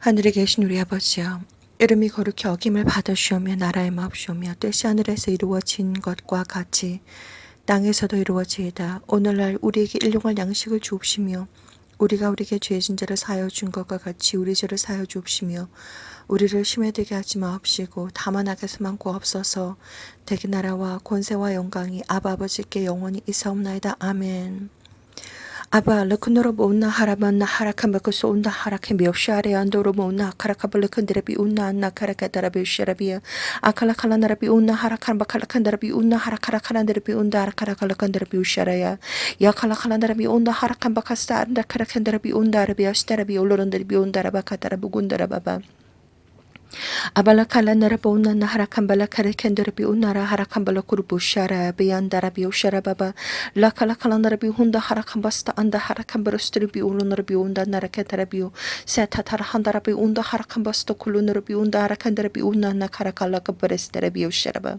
하늘에 계신 우리 아버지여 이름이 거룩히 어김을 받으시오며 나라의 마옵시오며 뜻이 하늘에서 이루어진 것과 같이 땅에서도 이루어지이다. 오늘날 우리에게 일용할 양식을 주옵시며 우리가 우리에게 죄진 자를 사하여 준 것과 같이 우리 죄를 사하여 주옵시며 우리를 심에 되게 하지 마옵시고 다만 악에서만 구하옵소서. 대기 나라와 권세와 영광이 아바 아버지께 영원히 있사옵나이다. 아멘 아바 르크노로 모나 하라만나 하라칸 바크소 온다 하라케 미오샤레 안도로 모나 카라카블 Abalakala narabona na harakambala karekenderebi unara harakambala kurubu şara beyandara bi şara baba. Lakala kalanara bi hunda harakan harakambasta anda harakan harakambara üstürebi ulunara bi unda naraketara bi seta tarahandara bi unda harakan harakambasta kulunara bi unda harakan harakandara bi unana karakala kabarestara bi şara baba.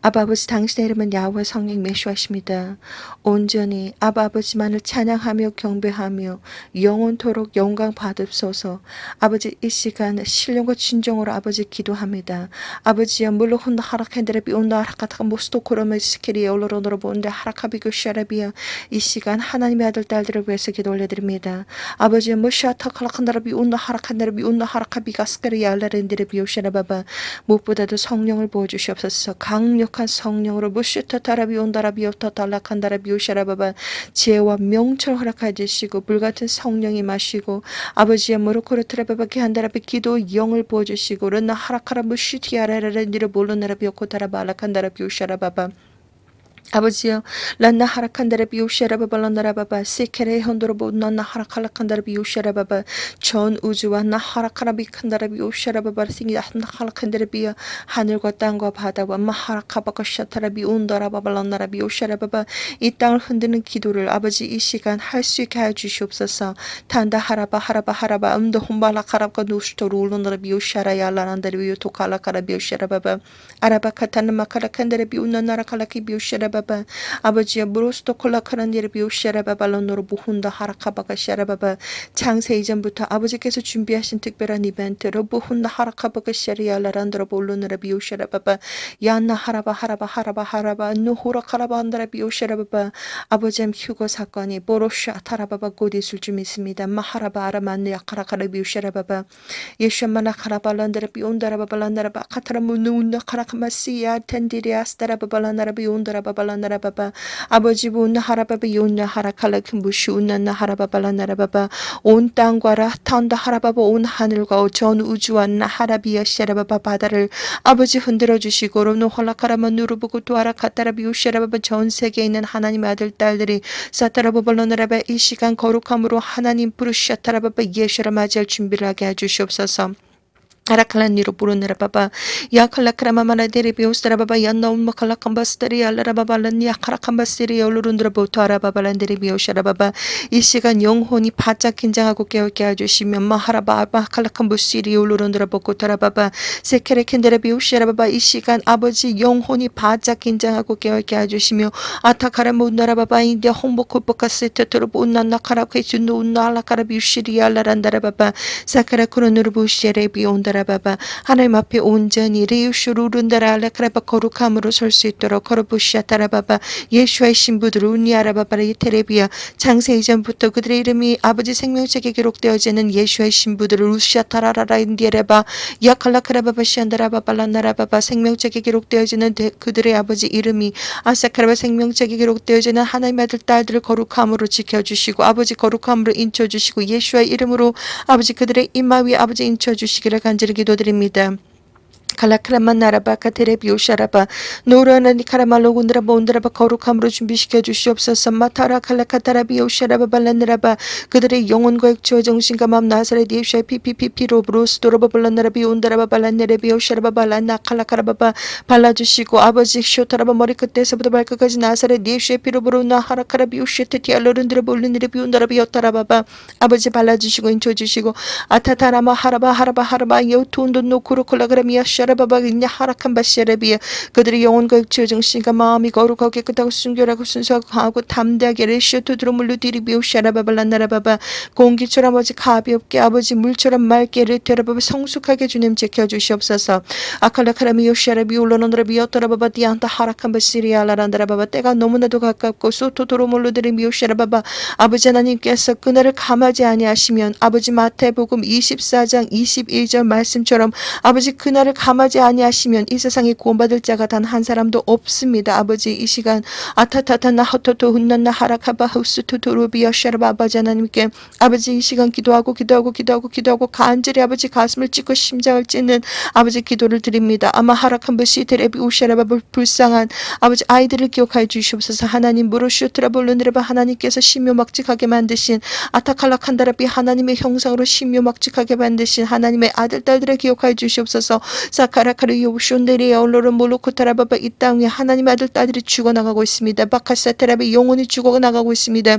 아바 아버지 당신의 이름은 야훼 성령 메시아십니다. 온전히 아바 아버지만을 찬양하며 경배하며 영원토록 영광 받읍소서. 아버지 이 시간 신령과 진정으로 아버지 기도합니다. 아버지야 물론 혼다 하락한데레 비 온다 하락하다가 모스도 코로메 스케리 올로로노로 본데 하락하비고 샤라비야 이 시간 하나님의 아들 딸들을 위해서 기도 올려드립니다. 아버지야 무샤타 칼라칸다라비 온다 하락한데레 비 온다 하락하비가 스케리 알라렌데레 비 오샤라바바 무엇보다도 성령을 부어주시옵소서 강력 한 성령으로 무슈타 타라비 온다라비 오타 달라칸다라비 오샤라바바 지혜와 명철 허락해 주시고 불같은 성령이 마시고 아버지의 모로코르 트라바바키 한다라비 기도 영을 부어주시고 르나 하라카라 무슈티아라라렌디를 몰로나라비 오코타라바 알라칸다라비 오샤라바바 아버지여 란나 하락한다라 비우샤라바바 란나라바바 세케레 헌도로보 난나 하락할락한다라 비우샤라바바 전 우주와 나 하락하라비 칸다라 비우샤라바바 생이 나 하락한다라 비야 하늘과 땅과 바다와 마 하락하바카 샤타라 비운다라바바 란나라 비우샤라바바 이 땅을 흔드는 기도를 아버지 이 시간 할 수 있게 하여 주시옵소서. 탄다 하라바 하라바 하라바 음도 혼발락 하라바 누스토로 울론다라 비우샤라야 라란다라 비우토칼라 카라 비우샤라바바 아라바 카타나 마카라 칸다라 비운나나라 칼라키 비우샤라바바 아버지여 무로스토 콜라카란디르 비우샤라바발론노로 부훈다 하라카바가 샤라바바 창세 이전부터 아버지께서 준비하신 특별한 이벤트 러부훈다 하라카바가 샤리알라란드로 볼로느라 비우샤라바바 야나 하라바 하라바 하라바 하라바 누호라 카라바 한다라 비우샤라바바 아버지의 휴거 사건이 보로샤 타라바바 곧 있을 줄 믿습니다 마하라바 아라만네 야카라카라 비우샤라바바 예슈마나 카라발란다라 비온다라바발란다라바 카타라 무누운나 카라카마시야 텐디리아스다라바발란다라 비온다라바발란다라 바바 아버지 부운나 하라바바 이온나 하라칼라 큰부시 운나나 하라바발란다라바바 온 땅과 라탄다 하라바바 온 하늘과 전 우주와 나 하라비야 샤라바바 바다를 아버지 흔들어 주시고 로노 홀라카라마 누르부고 또아라 카타라비 우샤라바바 전 세계에 있는 하나님의 아들 딸들이 사타라바발라나라바 이 시간 거룩함으로 하나님 부르샤타라바바 예수라 맞이할 준비를 하게 해주시옵소서. 아라칼란니로 부르느라 바바 야칼라크라마마나 데리비오스라 바바 얀나운 마칼라캄바스테리 알라라바발란니 아카라캄바스테리 얼루룬드라 보토 아라바발란 데리비오샤라 바바 이 시간 영혼이 바짝 긴장하고 깨어있게 해주시면 마하라바 아바칼라 캄부시리 얼루룬드라 보코타라 바바 세케레 켄데라 비오샤라 바바 이 시간 아버지 영혼이 바짝 긴장하고 깨어있게 해주시며 아타카라 문나라 바바 인디아 홍보콜포카세테토로 운나나 카라케주누 운나알라카라 비우시리 알라란다라 바바 사카라 쿠로누르 부시레 비온다 라 바바 하나님 앞에 온전히 리우슈루룬다라 알라카라바 거룩함으로 설 수 있도록 거르부시아타라 바바 예수의 신부들 운니아라 바바라. 이테레비아 창세 이전부터 그들의 이름이 아버지 생명책에 기록되어지는 예수의 신부들을 우시아타라라라 인디에레바. 야칼라카라바바 시안다라바발란나라바바 생명책에 기록되어지는 대- 그들의 아버지 이름이 아사카라바 생명책에 기록되어지는 하나님의 아들 딸들을 거룩함으로 지켜주시고 아버지 거룩함으로 인쳐주시고 예수의 이름으로 아버지 그들의 이마 위에 아버지 인쳐주시기를 간절히 기도드립니다. 칼라크라만 나라바 카 테레비오 샤라바 노라나니 카라말로 군드라바 온드라바 거룩함으로 준비시켜 주시옵소서. 마타라 칼라카타라비오 샤라바 발라느라바 그들의 영혼과 육체와 정신과 마음 나사렛 예수의 피피피피로 브로스도로바 발라느라비 온드라바 발라네레비오 샤라바 발라나 칼라카라바바 발라주시고 아버지 쇼타라바 머리 끝에서부터 발끝까지 나사렛 예수의 피로 브로나 하라카라비오샤테티 알로른드라바 올르느레비 온다라비 요타라바바 아버지 발라주시고 인쳐주시고 아타타라마 하라바 하라바 하라바 여투운도 노쿠로 콜라그라미아 샤라바바 있냐? 하락한 바시아라비아. 그들의 영혼과 육체의 정신과 마음이 거룩하고 깨끗하고 순결하고 순수하고 강하고 담대하게 레시오토드로 물루디리비오 샤라바발란나라바바. 공기처럼 아버지 가볍게 아버지 물처럼 맑게 레테라바바 성숙하게 주님 지켜주시옵소서. 아칼라카라미오 샤라비 올로노드라비오 떠라바바 디안타 하락한 바시리알라란다라바바 때가 너무나도 가깝고 소토도로 물루디리비오 샤라바바. 아버지 하나님께서 그날을 감하지 아니하시면 아버지 마태복음 24장 21절 말씀처럼 아버지 그날을 감하지 아니하시면 이 세상에 구원받을 자가 단 한 사람도 없습니다. 아버지 이 시간 아타타타나 허토토 훈난나 하라카바 후스토토로비아 샤라바 아버지 하나님께 아버지 이 시간 기도하고 기도하고 기도하고 기도하고 간절히 아버지 가슴을 찢고 심장을 찢는 아버지 기도를 드립니다. 아마 하락한 것이 테레비 우샤라바 불쌍한 아버지 아이들을 기억하여 주시옵소서 하나님 무르슈트라볼르느라바 하나님께서 심묘막직하게 만드신 아타칼라칸다라비 하나님의 형상으로 심묘막직하게 만드신 하나님의 아들 딸들을 기억하여 주시옵소서 사카라카르 요슈온데리아 올로르 몰로코타라바바 이 땅 위에 하나님의 아들 딸들이 죽어나가고 있습니다. 바카사테라비 영혼이 죽어나가고 있습니다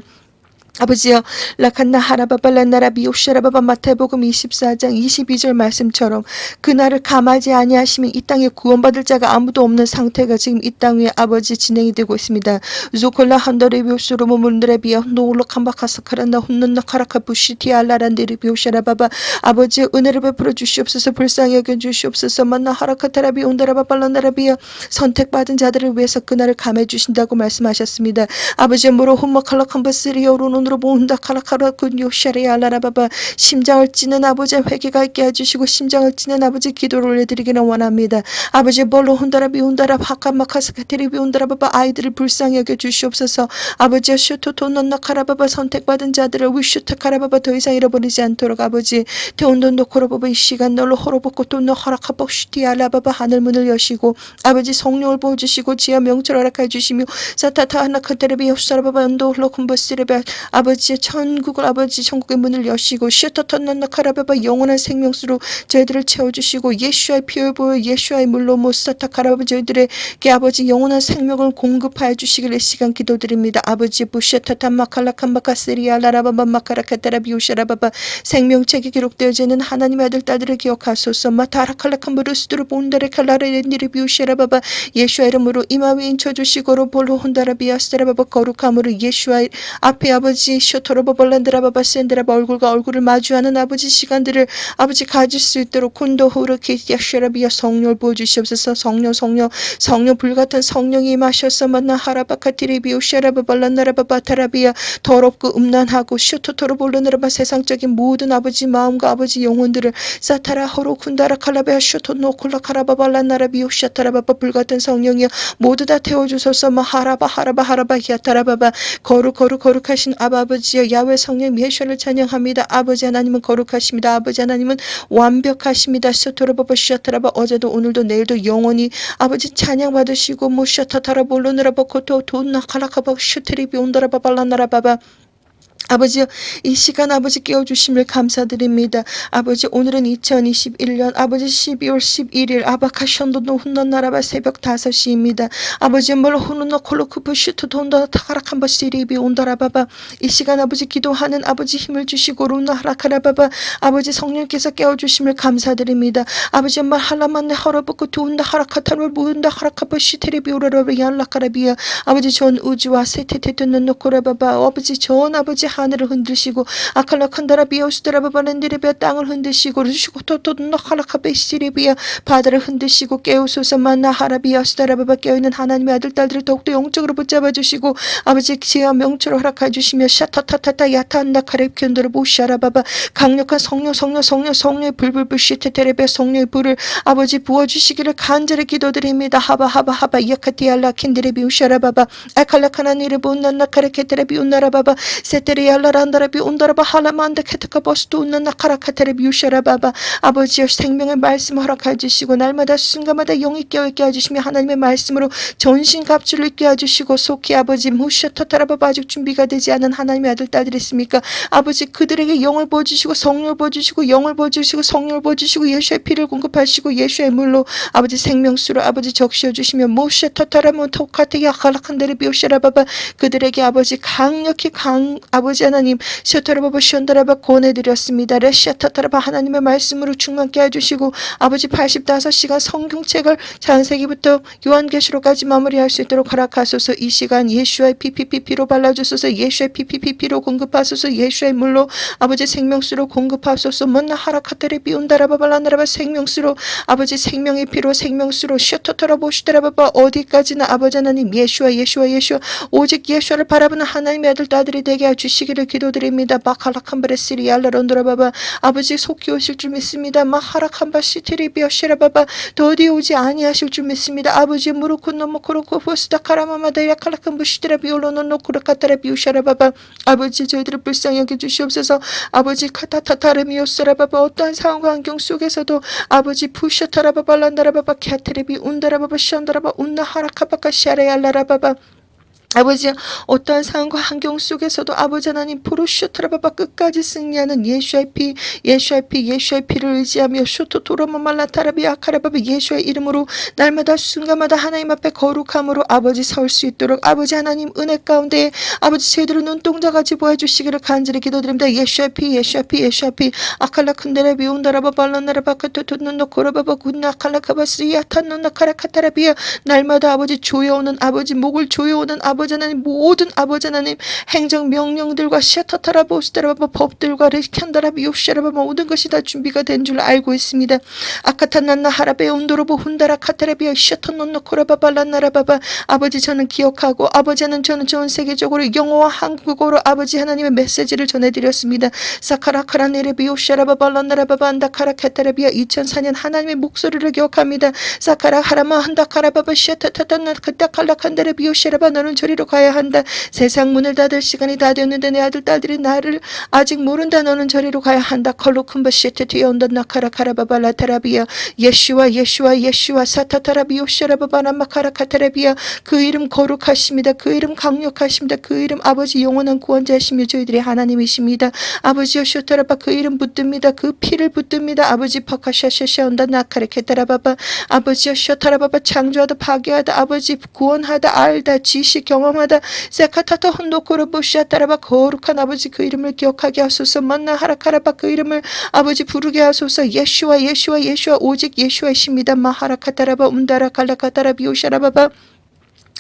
아버지여 라칸나 하라바발라나라 비옵샤라바바 마태복음 24장 22절 말씀처럼 그날을 감하지 아니하시면 이 땅에 구원받을 자가 아무도 없는 상태가 지금 이 땅 위에 아버지 진행이 되고 있습니다. 조콜라 한더레 비옵스로 모 문드레 비어 노울로 캄바카사카란나 훈는나 카라카 부시티 알라란데리 비옵샤라바바 아버지 은혜를 베풀어 주시옵소서 불쌍히 여겨 주시옵소서 만나 하라카타라비 온다라바발라나라비어 선택받은 자들을 위해서 그날을 감해 주신다고 말씀하셨습니다. 아버지 무로 홈마칼라캄바스리오로노 눈으로 본다. 카라카라 군 요 샤리알라라바바. 심장을 찌는 아버지 회개가 있게 해주시고 심장을 찌는 아버지 기도를 올려드리기를 원합니다. 아버지 혼다라 비 혼다라 하카마카스카테리 비 혼다라바바. 아이들을 불쌍히 여겨 주시옵소서. 아버지 슈토토논나 카라바바. 선택받은 자들을 위슈타 카라바바. 더 이상 잃어버리지 않도록 아버지. 테온돈도 코로바바. 이 시간 널로 호로보고 또너 허락하복 슈티알라바바. 하늘문을 여시고 아버지 성령을 보여주시고 지하 명철 허락해 주시며 사타타 하나카테레비 흡사라바바. 연도 홀로콤버스레바 아버지의 천국을 아버지 천국의 문을 여시고 슈터턴난나 카라바바 영원한 생명수로 저희들을 채워주시고 예수의 피를 보여 예수의 물로 모스타타 카라바바 저희들에게 아버지 영원한 생명을 공급하여 주시길 이 시간 기도드립니다. 아버지 부셔타타 마칼라칸바카스리아 라라바바 마카라카타라비우샤라바바 생명책이 기록되어지는 하나님의 아들 딸들을 기억하소서 마타라칼라칸브루스드로 본다레 칼라레렌디리 비우샤라바바 예수의 이름으로 이마위 인 쳐주시고로 볼로 혼다라비아스라바바 거룩함으로 예수의 앞에 아버지 쇼토로바벌란드라바바 센드라바 얼굴과 얼굴을 마주하는 아버지 시간들을 아버지 가질 수 있도록 콘도 호르키 야슈라비아 성령을 보여주시옵소서. 성령 성령 성령 불같은 성령이 임하셔서 만나 하라바카티리비오 샤라바발란나라바바 타라비아 더럽고 음란하고 쇼토토로볼르나라바 세상적인 모든 아버지 마음과 아버지 영혼들을 사타라 호로 쿤다라 칼라베아 쇼토노콜라 카라바발란나라비오 샤타라바바 불같은 성령이여 모두 다 태워주소서. 마하라바 하라바 하라바 히아타라바바. 거룩 거룩 거룩하신 아바 아버지여 야외 성령 예수를 찬양합니다. 아버지 하나님은 거룩하십니다. 아버지 하나님은 완벽하십니다. 스토로바바 샤타라바 어제도 오늘도 내일도 영원히 아버지 찬양 받으시고 무샤타타라 볼로느라바 코토 돈나카라카바 슈트리비 온다라바 발라나라바바 아버지 이 시간 아버지 깨워주심을 감사드립니다. 아버지 오늘은 2021년 아버지 12월 11일 아바카션도노 훈넌 나라바 새벽 5시입니다. 아버지 멀 훈노 콜로크프 슈트 돈다 타카라칸바 시리비 온다라바바 이 시간 아버지 기도하는 아버지 힘을 주시고 루나 하라카라바바 아버지 성령께서 깨워주심을 감사드립니다. 아버지 말 할라만네 하라바고 두운다 하라카타를 무운다 하라카바 시테리비 오라라비 얄라카라비야 아버지 전 우주와 세테테트는 노코라바바 아버지 전 아버지 하늘을 흔드시고 아칼라 칸다라 비오스드라바바렌디레비아 땅을 흔드시고 루시고 토토노 하라카 베시리비아 바다를 흔드시고 깨우소서 만나 하라비아스다라바바 깨어있는 하나님의 아들 딸들을 더욱더 영적으로 붙잡아 주시고 아버지 지하 명철을 허락해 주시며 샤타타타타 야타한다 카레편도를 보시아라바바 강력한 성령 성령 성령 성령의 불불불 시테테레베 성령의 불을 아버지 부어주시기를 간절히 기도드립니다. 하바 하바 하바 야카티알라 킨드레비 우샤라바바 아칼라 카나니를 본난나 카레케테레비 운나라바바 세테리 알라란다라비 온다라바 할라만다 케타카 버스도 웃는 나카라카테레비 우샤라바바 아버지여 생명의 말씀 허락해 주시고 날마다 순간마다 영이 깨어있게 해주시며 하나님의 말씀으로 전신 갑주를 있게 해주시고 속히 아버지 무샤타타라바바 아직 준비가 되지 않은 하나님의 아들 딸들이 있습니까 아버지 그들에게 영을 보여주시고 성령을 보여주시고 영을 보여주시고 성령을 보여주시고 예수의 피를 공급하시고 예수의 물로 아버지 생명수로 아버지 적시어 주시며 모샤타타라모 토카테야 칼라칸데레비 우샤라바바 그들에게 아버지 강력히 강 아버지 아버지 하나님 셔터라바바 션다라바 권해드렸습니다. 레시아타타라바 하나님의 말씀으로 충만케 해주시고 아버지 85시간 성경책을 창세기부터 요한계시록까지 마무리할 수 있도록 허락하소서. 이 시간 예수의 PPPP로 발라주소서. 예수의 PPPP로 공급하소서. 예수의 물로 아버지 생명수로 공급하소서. 먼나 하라카테레 비운다라바 발라나라바 생명수로 아버지 생명의 피로 생명수로 셔터터라보시다라바바 어디까지나 아버지 하나님 예수와 예수와 예수 오직 예수를 바라보는 하나님의 아들 딸들이 되게 해주시 기를 기도드립니다. 마칼라칸바레시리 알라론드라바바. 아버지 속히 오실 줄 믿습니다. 마하라칸바 시티리비어시라바바. 더디 오지 아니하실 줄 믿습니다. 아버지 무르쿠 노모 코로코 포스다카라마마다 야칼라칸 부시드라 비올로노노 쿠르카타라 비우샤라바바. 아버지 저희들을 불쌍히 여겨주시옵소서. 아버지 카타타타르미오스라바바. 어떠한 상황과 환경 속에서도 아버지 푸셔타라바발란다라바바 캐테레비 운다라바바 션다라바 운나 하라카바카 샤레알라라바바 아버지 어떠한 상황과 환경 속에서도 아버지 하나님 포로쇼트라바바 끝까지 승리하는 예수의 피 예수의 피 예수의 피를 의지하며 쇼토토로마말라타라비 아 카라바바 예수의 이름으로 날마다 순간마다 하나님 앞에 거룩함으로 아버지 설 수 있도록 아버지 하나님 은혜 가운데 아버지 제대로 눈동자같이 보여주시기를 간절히 기도드립니다. 예수의 피 예수의 피 예수의 피. 아칼라 쿤데레 비온다라바 발란나라바 카토토노노 코라바바 군나 칼라카바스리아 탄노나 카라카타라비아. 날마다 아버지 조여오는 아버지 목을 조여오는 아버지 하나님 모든 아버지 하나님 행정 명령들과 샤타타라보스테라바 법들과 레칸다라비 요시라바 모든 것이 다 준비가 된 줄 알고 있습니다. 아카타난나 하라베 온도로보 훈다라 카타라비아 샤타노노 코라바발란나라바바 아버지 저는 기억하고 아버지는 저는 전 세계적으로 영어와 한국어로 아버지 하나님의 메시지를 전해드렸습니다. 사카라카라네레비 요시라바발란나라바바 안다카라 카타라비아 2004년 하나님의 목소리를 기억합니다. 사카라 하라마 한다카라바바 샤타타타나 그따칼라칸다레비 요시라바 너는 저리로 가야 한다. 세상 문을 닫을 시간이 다 되었는데 내 아들 딸들이 나를 아직 모른다. 너는 저리로 가야 한다. 컬로쿤바 시트 뒤온다 나카라 카라바발라 타라비아 예슈와 예슈와 예슈와 사타타라비오 샤라바바나마 카라 카타라비아 그 이름 거룩하십니다. 그 이름 강력하십니다. 그 이름 아버지 영원한 구원자이시며 저희들의 하나님이십니다. 아버지여 쇼타라바 그 이름 붙듭니다. 그 피를 붙듭니다. 아버지 파카샤샤샤 온다 나카레케타라바바 아버지여 쇼타라바바 창조하다 파괴하다 아버지 구원하다 알다 지식 경험하다. 세카타타 혼도코르 보시아타라바 거룩한 아버지 그 이름을 기억하게 하소서. 만나 하라카라바 그 이름을 아버지 부르게 하소서. 예슈와 예슈와 예슈와 오직 예슈와이십니다. 마하라카타라바 운다라 칼라카타라 비오샤라바바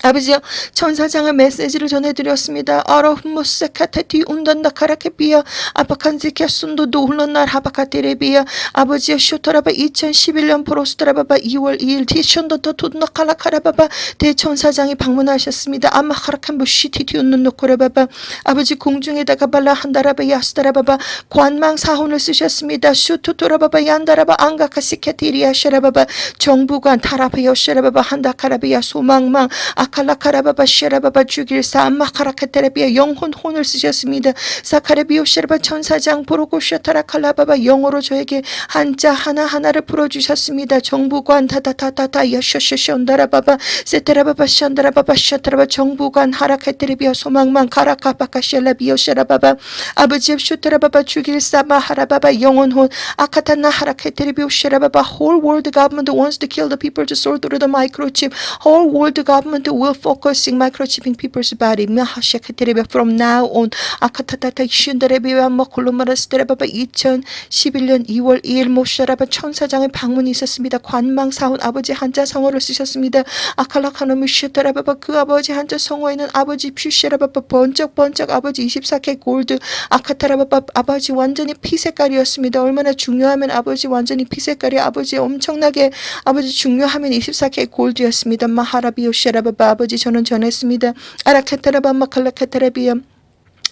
아버지여 천사장의 메시지를 전해드렸습니다. 아라훈모세카테티 운단다 카라케비야 아바칸지케 순도도 훌런날 하바카테레비야 아버지여 쇼토라바 2011년 프로스트라바바 2월 2일 티션도터 tud나 칼라카라바바 대천사장이 방문하셨습니다. 아마카라칸부 시티티 운는 노코라바바 아버지 공중에다가 발라 한다라바 야스다라바바 관망 사혼을 쓰셨습니다. 슈투토라바바 얀다라바 안가카시케티리아 샤라바바 정부관 타라바여 샤라바바 한다카라비야 소망망 아 칼라카라바바 샤라바바 주길사 암마카라카테라비아 영혼 혼을 쓰셨습니다. 사카라비오 샤라바 천사장 보로고샤타라칼라바바 영어로 저에게 한자 하나하나를 풀어주셨습니다. 정부관 타타타타타 야쇼쇼쇼온다라바바 세테라바바 샨다라바바 샤타라바 정부관 하라카테레비아 소망망 카라카바카 샬라비오 샤라바바 아버지 슈테라바바 주길사 마하라바바 영혼 혼 아카타나 하라카테레비오 샤라바바 whole world government wants to kill the people to sort through the microchip whole world government will focusing microchipping people's body 마하샤카테레비아 from now on 아카타타타 슌다레비아 마콜로마라스테라바바 2011년 2월 2일 모샤라바 천사장의 방문이 있었습니다. 관망 사원 아버지 한자 성어를 쓰셨습니다. 아칼라카노미 슈타라바바 그 아버지 한자 성어에는 아버지 퓨시라바바 번쩍 번쩍 아버지 24K 골드 아카타라바바 아버지 완전히 피 색깔이었습니다. 얼마나 중요하면 아버지 완전히 피 색깔이 아버지 엄청나게 아버지 중요하면 24K 골드였습니다. 마하라비오 샤라바바 아버지 저는 전했습니다. 아라카타라바 마칼라카타라비아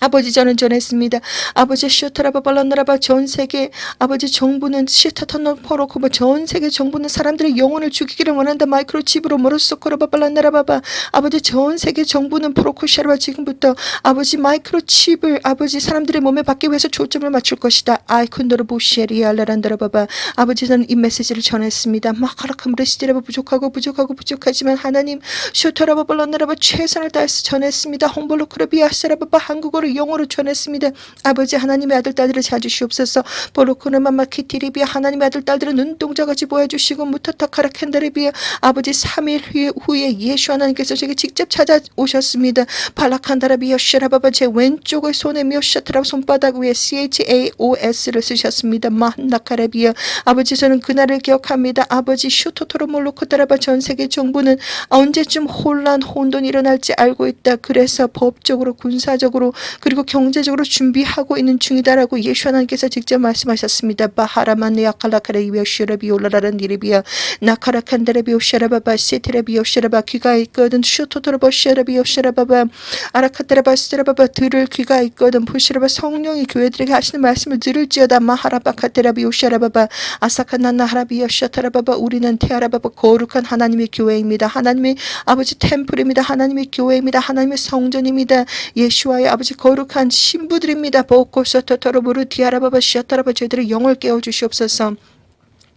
아버지 저는 전했습니다. 아버지 슈타라바 발라나라바 전 세계 아버지 정부는 시타타노 포로코바 전 세계 정부는 사람들의 영혼을 죽이기를 원한다 마이크로칩으로 모로소코라바 발라나라바바 아버지 전 세계 정부는 포로코샤라바 지금부터 아버지 마이크로칩을 아버지 사람들의 몸에 받기 위해서 초점을 맞출 것이다. 아이콘도로 보시에리알라란다라바바 아버지 저는 이 메시지를 전했습니다. 마카라카무레시디라바 부족하고 부족하고 부족하지만 하나님 슈타라바 발라나라바 최선을 다해서 전했습니다. 홍볼로크라비아사라바바 한국어로 영어로 전했습니다. 아버지 하나님의 아들 딸들을 찾으시옵소서 보로코르마마 키티리비아 하나님의 아들 딸들은 눈동자같이 보여주시고 무타타카라 캔다리비아 아버지 3일 후에, 후에 예수 하나님께서 제게 직접 찾아오셨습니다. 발라칸다라비아 쉐라바바 제 왼쪽의 손에 미오샤트라 손바닥 위에 CHAOS를 쓰셨습니다. 마한나카라비아 아버지 저는 그날을 기억합니다. 아버지 슈토토로 몰로코타라바 전 세계 정부는 언제쯤 혼란 혼돈이 일어날지 알고 있다. 그래서 법적으로 군사적으로 그리고 경제적으로 준비하고 있는 중이다라고 예수 하나님께서 직접 말씀하셨습니다. 바하라만 야칼라카레비오 슈라비 올라라는 이리비야 나카라칸다레비오 슈라바바 시테레비오 슈라바 귀가 있거든 슈토토로보 슈라비오 슈라바바 아라카타라바 스라바바 들을 귀가 있거든 부시라바 성령이 교회들에게 하시는 말씀을 들을지어다 마하라바카테라비오 슈라바바 아사카나나 하라비오 슈타라바바 우리는 테아라바바 거룩한 하나님의 교회입니다. 하나님의 아버지 템플입니다. 하나님의 교회입니다. 하나님의 성전입니다. 예수와의 아버지 거 룩한 신부들입니다. 보코서 토토로부르 디아라바바 시아타라바 저희들의 영을 깨워주시옵소서.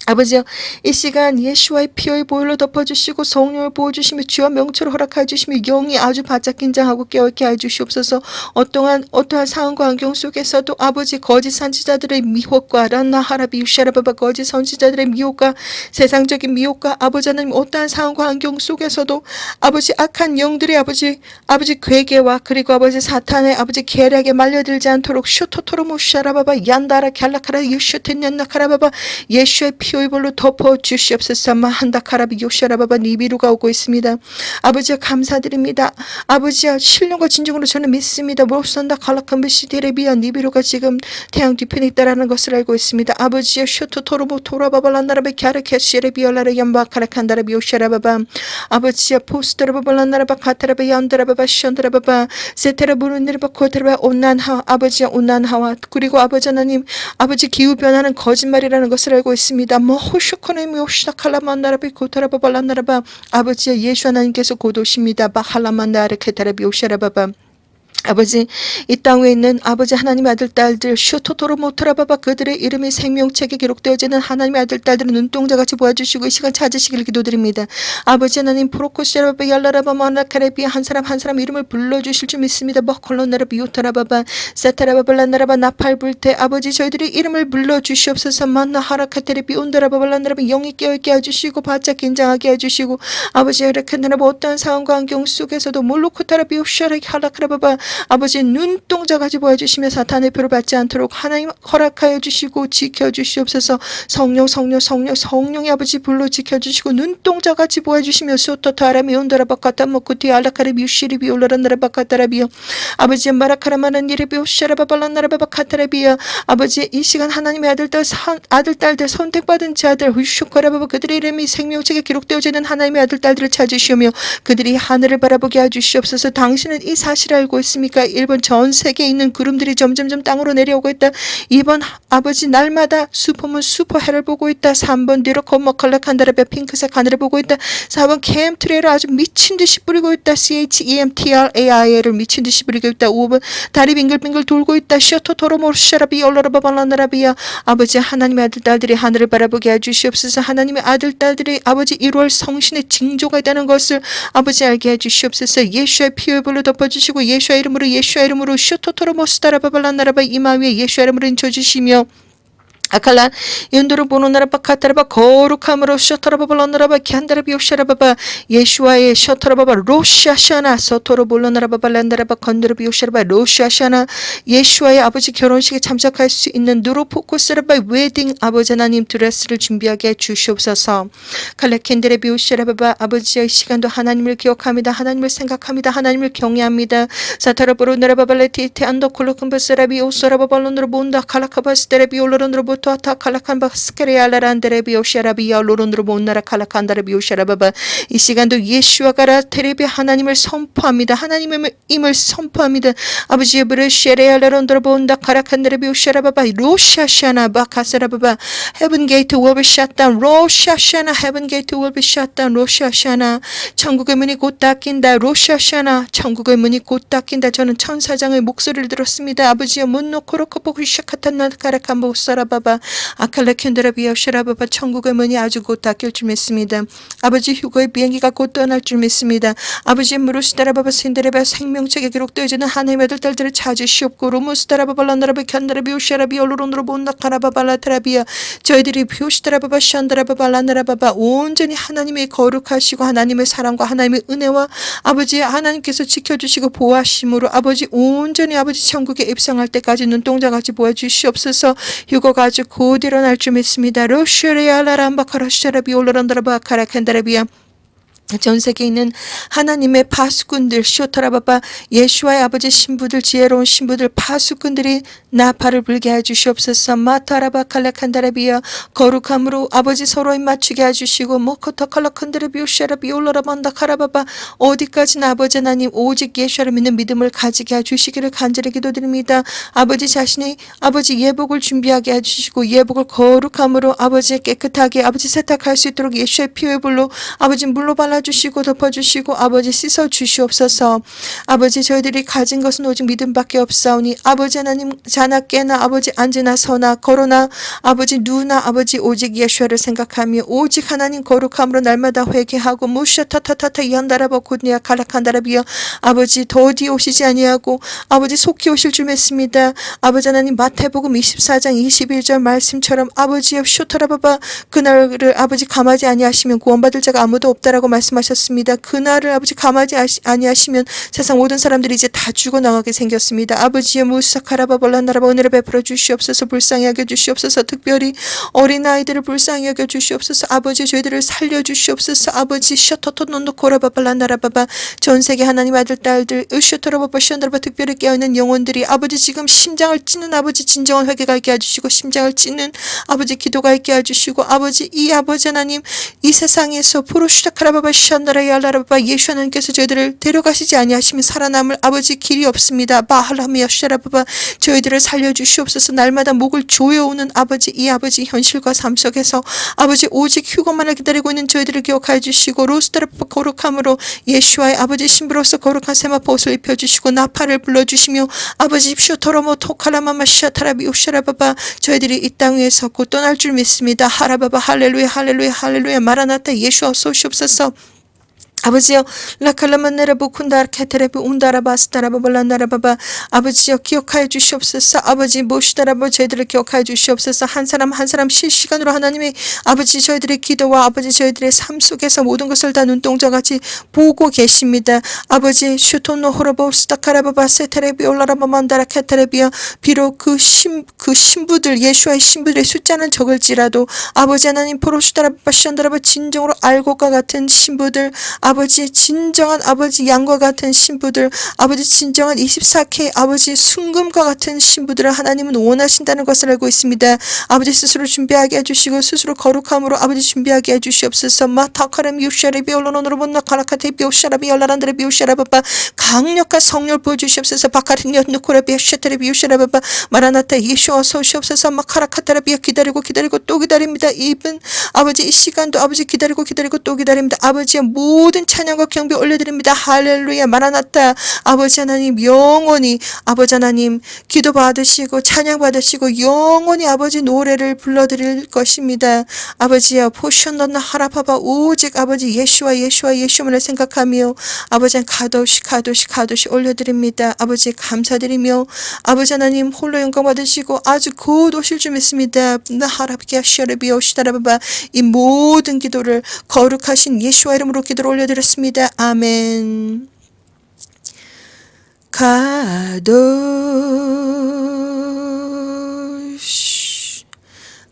아버지여 이 시간 예수와의 피의 보혈로 덮어주시고 성령을 부어주시며 주와 명철을 허락하여 주시며 영이 아주 바짝 긴장하고 깨어있게 하여 주시옵소서. 어떠한 어떠한 상황과 환경 속에서도 아버지 거짓 선지자들의 미혹과 란나하라비 유샤라바바 거짓 선지자들의 미혹과 세상적인 미혹과 아버지 하나님 어떠한 상황과 환경 속에서도 아버지 악한 영들의 아버지 아버지 괴계와 그리고 아버지 사탄의 아버지 계략에 말려들지 않도록 슈토토로모샤라바바 얀다라 갤라카라 유슈텐얀나카라바바 예수의 피의 볼로 덮어 주시옵소서 마한다 카라비 요샤라바바 니비루가 오고 있습니다. 아버지여 감사드립니다. 아버지여 신령과 진정으로 저는 믿습니다. 모산다 칼라캄비시 데레비아 니비루가 지금 태양 뒤편에 있다라는 것을 알고 있습니다. 아버지여 슈토토로모 토라바발란나라베 갸르케시레비올라레 얌바카라칸다라비 요샤라바바 아버지여 포스트라바발란나라바 카타라베 얀다라바바 션드라바바 세테라부르니르바 코테라바 온난하 아버지여 온난하와 그리고 아버지 하나님 아버지 기후 변화는 거짓말이라는 것을 알고 있습니다. 뭐 호슈코네미 오시다 칼라만나라비 고타라바발란나라바 아버지의 예수 하나님께서 곧 오십니다. 바할라만나르 케타라비 오샤라바바 아버지 이 땅에 있는 아버지 하나님의 아들 딸들 슈토토로 모토라바바 그들의 이름이 생명책에 기록되어지는 하나님의 아들 딸들을 눈동자같이 보아주시고 이 시간 찾으시길 기도드립니다. 아버지 하나님 프로코시라바 yar라라바 마나카레비 한 사람 한 사람 이름을 불러주실 줄 믿습니다. 버콜로나라비 요타라바바 세타라바발라나라바 나팔불테 아버지 저희들의 이름을 불러주시옵소서 만나 하라카테레비 온다라바발라나라바 영이 깨어있게 해주시고 바짝 긴장하게 해주시고 아버지 이렇게나라바 어떠한 상황과 환경 속에서도 몰로코타라비 옵샤라 하라카라바바 아버지 눈동자같이 보여주시며 사탄의 표를 받지 않도록 하나님 허락하여 주시고 지켜주시옵소서. 성령 성령 성령 성령의 아버지 불로 지켜주시고 눈동자 같이 보여주시며 소토타라미 온다라바카타 모쿠티 알라카레비 우시리 비 올라란다라바카타라비요 아버지 마라카라마는 이리비 오 샤라바발란나라바카타라비요 아버지 이 시간 하나님의 아들들 선- 아들 딸들 선택받은 자들 후슈코라바바 그들의 이름이 생명책에 기록되어지는 하나님의 아들 딸들을 찾으시오며 그들이 하늘을 바라보게 해주시옵소서. 당신은 이 사실을 알고 있 습니까? 일본 전 세계에 있는 구름들이 점점점 땅으로 내려오고 있다. 이번 아버지 날마다 슈퍼문 슈퍼해를 보고 있다. 3번 뒤로 컴머컬렉한다라베 핑크색 하늘을 보고 있다. 4번 캠트레를 아주 미친 듯이 뿌리고 있다. CHEMTRAI를 미친 듯이 뿌리고 있다. 5번 다리 빙글빙글 돌고 있다. 셔토토로모르샤라비 올라라바발라나라비야 아버지 하나님의 아들 딸들이 하늘을 바라보게 해주시옵소서 하나님의 아들 딸들이 아버지 1월 성신의 징조가 있다는 것을 아버지 알게 해주시옵소서 예수의 피의 불로 덮어주시고 예수의 이름으로 예수의 이름으로 슈토토로 모스타라바발라나라바 이마 위에 예수의 이름으로 인쳐주시며 아칼란 연도를 보는 나라바 카타라바 거룩함으로 셔터라바발라나라바 캔다라비 오샤라바바 예수와의 셔터라바바 로샤샤나 서토로 볼라나라바바 란다라바 건드라비 오샤라바 로샤샤나 예수와의 아버지 결혼식에 참석할 수 있는 누로포코스라바 웨딩 아버지 하나님 드레스를 준비하게 해 주시옵소서. 칼레켄드레비 오샤라바바 아버지의 시간도 하나님을 기억합니다. 하나님을 생각합니다. 하나님을 경외합니다. 사타라보로 나라바발레티테 안도콜로금바스라비 오사라바발론으로 본다. 칼라카바스테레비 올로론으로 보토아타 칼라칸바스케레알라란데레 비 오샤라 비야 로론으로 본나라 칼라칸다레 비 오샤라바바 이 시간도 예수와 가라 테레비 하나님을 선포합니다 하나님의 임을 선포합니다 아버지의 브레쉐레알라론으로 본다 카라칸데레비 오샤라바바 로샤샤나 바카사라바바 Heaven gate will be shut down. 로샤샤나 Heaven gate will be shut down. 로샤샤나 천국의 문이 곧 닫힌다 로샤샤나 천국의 문이 곧 닫힌다 저는 천사장의 목소리를 들었습니다 아버지여 문노코로코포 휘샤카탄나 카라칸보 사라바바 샤라바바 아칼라켄드라비아 샤라바바 천국의 문이 아주 곧 닫힐 줄 믿습니다. 아버지 휴거의 비행기가 곧 떠날 줄 믿습니다. 아버지 무르시다라바바 신데레바 생명책에 기록되어지는 하나님의 아들 딸들을 찾으시옵고 로무스다라바바 란다라바 캔다라비 오샤라비 올로론으로 본다카라바바 라타라비아 저희들이 비오시다라바바 샨다라바바 란다라바바 온전히 하나님의 거룩하시고 하나님의 사랑과 하나님의 은혜와 아버지 하나님께서 지켜주시고 보호하심으로 아버지 온전히 아버지 천국에 입성할 때까지 눈동자같이 보여주시옵소서 휴거가 곧 일어날 줄 믿습니다. 로슈레알라람바 카라샤라비 올로란다라바 카라캔다라비아 전 세계에 있는 하나님의 파수꾼들 쇼타라바바 예수와의 아버지 신부들 지혜로운 신부들 파수꾼들이 나팔을 불게 해주시옵소서. 마타라바 칼라칸다라비아 거룩함으로 아버지 서로에 맞추게 해주시고 모코터 칼라칸다라비오샤라비 올라라반다 카라바바 어디까지나 아버지 하나님 오직 예수를 믿는 믿음을 가지게 해주시기를 간절히 기도드립니다. 아버지 자신이 아버지 예복을 준비하게 해주시고 예복을 거룩함으로 아버지 깨끗하게 아버지 세탁할 수 있도록 예수의 피의 불로 아버지 물로 발라 주시고 덮어주시고 아버지 씻어 주시옵소서. 아버지 저희들이 가진 것은 오직 믿음밖에 없사오니 아버지 하나님 자나 깨나 아버지 앉으나 서나 걸어나 아버지 누나 아버지 오직 예수를 생각하며 오직 하나님 거룩함으로 날마다 회개하고 무샤타타타타 이한다라바 곧니야 칼라칸다라비여 아버지 더디 오시지 아니하고 아버지 속히 오실 줄 믿습니다. 아버지 하나님 마태복음 24장 21절 말씀처럼 아버지여 쇼타라바바 그날을 아버지 감하지 아니하시면 구원받을 자가 아무도 없다라고 말씀 하셨습니다. 그날을 아버지 감하지 아니하시면 세상 모든 사람들이 이제 다 죽어 나가게 생겼습니다. 아버지의 무사카라바볼라나라바 은혜를 베풀어 주시옵소서 불쌍히 여겨 주시옵소서 특별히 어린 아이들을 불쌍히 여겨 주시옵소서 아버지 저희들을 살려 주시옵소서 아버지 셔터토노노코라바발라나라바바 전 세계 하나님 아들 딸들 으셔터라바바 시언다라바 특별히 깨어 있는 영혼들이 아버지 지금 심장을 찌는 아버지 진정한 회개가 있게 해주시고 심장을 찌는 아버지 기도가 있게 해주시고 아버지 이 아버지 하나님 이 세상에서 포로슈타카라바바 샨다라 야 라라바바 예수 하나님께서 저희들을 데려가시지 아니하시면 살아남을 아버지 길이 없습니다. 바할라미야 샤라바바 저희들을 살려주시옵소서 날마다 목을 조여오는 아버지 이 아버지 현실과 삶 속에서 아버지 오직 휴거만을 기다리고 있는 저희들을 기억하여 주시고 로스타라바 거룩함으로 예수와의 아버지 신부로서 거룩한 세마포 옷을 입혀주시고 나팔을 불러주시며 아버지 슈토로모 토카라마마 샤타라비 우샤라바바 저희들이 이 땅 위에서 곧 떠날 줄 믿습니다. 하라바바 할렐루야 할렐루야 할렐루야 마라나타 예수 어서 오시옵소서 아버지여 라칼라만네라부 쿤다르 케테레부 운다라바스타라바 발란다라바바 아버지여 기억하여 주시옵소서. 아버지 모시다라바 저희들을 기억하여 주시옵소서. 한 사람 한 사람 실시간으로 하나님의 아버지 저희들의 기도와 아버지 저희들의 삶 속에서 모든 것을 다 눈동자같이 보고 계십니다. 아버지 슈토노 호로보 스타카라바바 세테레비 올라라바만다라 케테레비여 비록 그 신 그 신부들 예수와의 신부들의 숫자는 적을지라도 아버지 하나님 포로슈다라바 시안다라바 진정으로 알고과 같은 신부들 아버지 진정한 아버지 양과 같은 신부들 아버지 진정한 24K 아버지 순금과 같은 신부들을 하나님은 원하신다는 것을 알고 있습니다. 아버지 스스로 준비하게 해주시고 스스로 거룩함으로 아버지 준비하게 해주시옵소서 마타카람 유샤레 비 올로노로 본나 카라카테 비오샤라 비올라란드레 비오샤라바바 강력한 성령을 보여주시옵소서 바카리니어 누코라 비오샤테레 비오샤라바바 마라나타 예수 어서 오시옵소서 마카라카타라 비어 기다리고 기다리고 또 기다립니다. 이분 아버지 이 시간도 아버지 기다리고 기다리고 또 기다립니다. 아버지의 모든 찬양과 경배 올려드립니다. 할렐루야 마라나타 아버지 하나님 영원히 아버지 하나님 기도 받으시고 찬양 받으시고 영원히 아버지 노래를 불러드릴 것입니다. 아버지야 포션너나 하라파바 오직 아버지 예수와 예수와 예수만을 생각하며 아버지 가도시 가도시 가도시 올려드립니다. 아버지 감사드리며 아버지 하나님 홀로 영광 받으시고 아주 곧 오실 줄 믿습니다. 나 하라비야 시아르비 오 시다라바바 이 모든 기도를 거룩하신 예수와 이름으로 기도를 올려드 렸습니다. 아멘. 가도시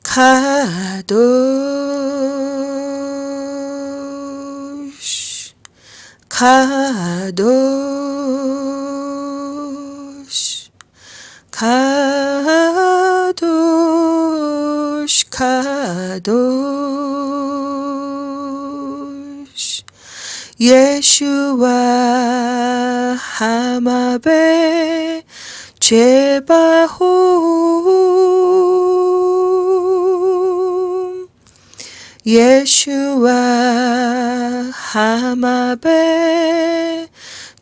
가도시 가도시 가도시 가도시 예수와 하마베 제바홈 예수와 하마베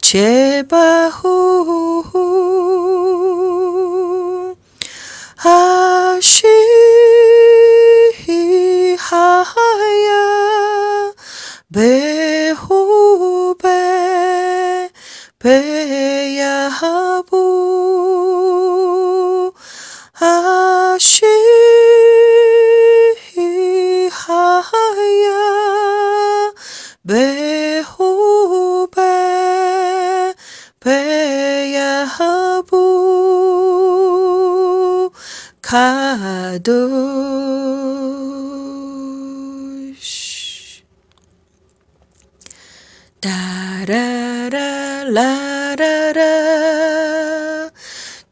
제바홈 아시 Behube Beyahabu Ashihaya Behube Beyahabu Kadu. 따라라라라라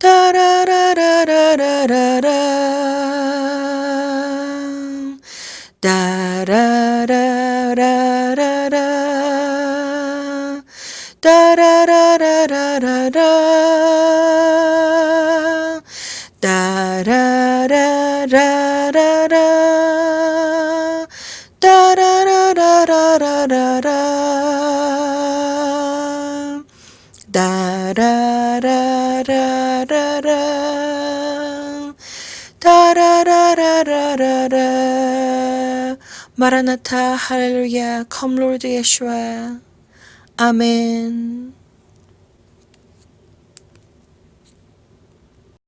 따라라라라라라 따라라라라라 따라라라라라라 따라라라라라 따라라라라라라 따라라라라라 마라나타 할렐루야. come Lord Yeshua 아멘